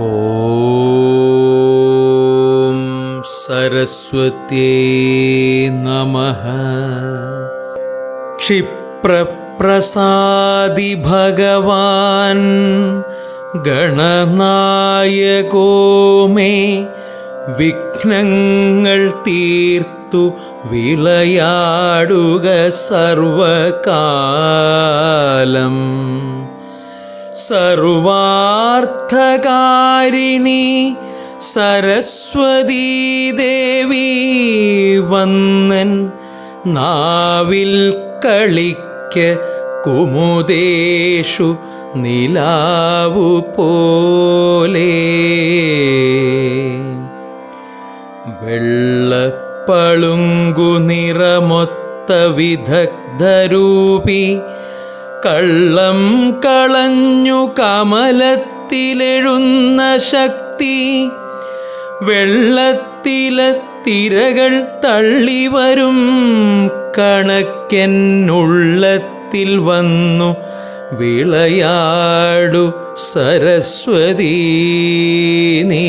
ഓം സരസ്വത്യേ നമ. ക്ഷിപ്രപ്രസാദി ഭഗവാൻ ഗണനായകോ മേ വിഘ്നങ്ങൾ തീർത്തു വിളയാടുക സർവകാലം. സർവാർത്ഥകാരിണി സരസ്വതീ ദേവി വന്നൻ നാവിൽ കളിക്ക കുമുദേഷു നിലാവു പോലെ. വെള്ളപ്പളുങ്കു നിറമൊത്ത വിദഗ്ധരൂപി കള്ളം കളഞ്ഞു കമലത്തിലെഴുന്ന ശക്തി. വെള്ളത്തിലെ തിരകൾ തള്ളിവരും കണക്കെന്നുള്ളത്തിൽ വന്നു വിളയാടു സരസ്വതീ നീ.